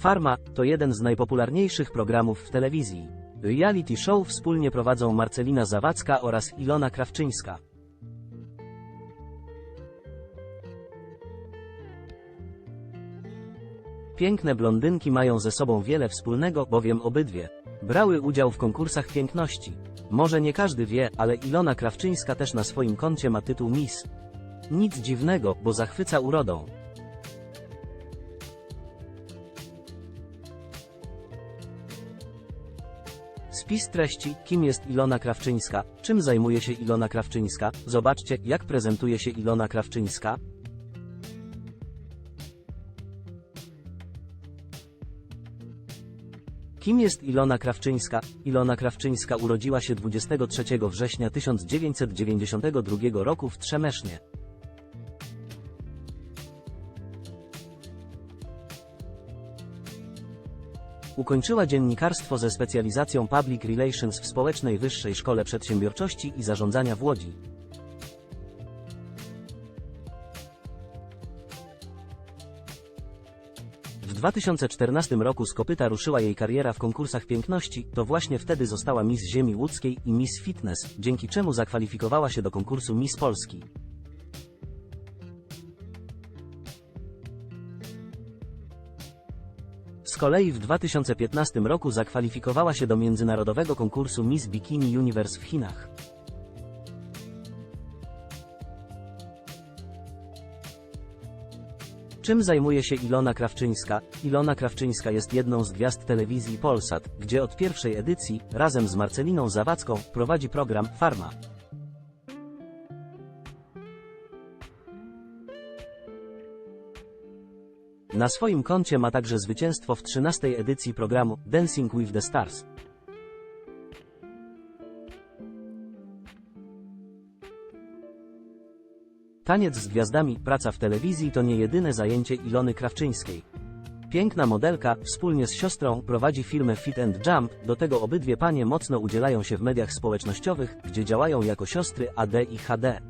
Farma to jeden z najpopularniejszych programów w telewizji. Reality show wspólnie prowadzą Marcelina Zawadzka oraz Ilona Krawczyńska. Piękne blondynki mają ze sobą wiele wspólnego, bowiem obydwie brały udział w konkursach piękności. Może nie każdy wie, ale Ilona Krawczyńska też na swoim koncie ma tytuł Miss. Nic dziwnego, bo zachwyca urodą. Spis treści, kim jest Ilona Krawczyńska, czym zajmuje się Ilona Krawczyńska, zobaczcie, jak prezentuje się Ilona Krawczyńska. Kim jest Ilona Krawczyńska? Ilona Krawczyńska urodziła się 23 września 1992 roku w Trzemesznie. Ukończyła dziennikarstwo ze specjalizacją Public Relations w Społecznej Wyższej Szkole Przedsiębiorczości i Zarządzania w Łodzi. W 2014 roku z kopyta ruszyła jej kariera w konkursach piękności, to właśnie wtedy została Miss Ziemi Łódzkiej i Miss Fitness, dzięki czemu zakwalifikowała się do konkursu Miss Polski. Z kolei w 2015 roku zakwalifikowała się do międzynarodowego konkursu Miss Bikini Universe w Chinach. Czym zajmuje się Ilona Krawczyńska? Ilona Krawczyńska jest jedną z gwiazd telewizji Polsat, gdzie od pierwszej edycji, razem z Marceliną Zawadzką, prowadzi program Farma. Na swoim koncie ma także zwycięstwo w 13 edycji programu Dancing with the Stars. Taniec z gwiazdami, praca w telewizji to nie jedyne zajęcie Ilony Krawczyńskiej. Piękna modelka, wspólnie z siostrą, prowadzi firmę Fit and Jump, do tego obydwie panie mocno udzielają się w mediach społecznościowych, gdzie działają jako siostry AD i HD.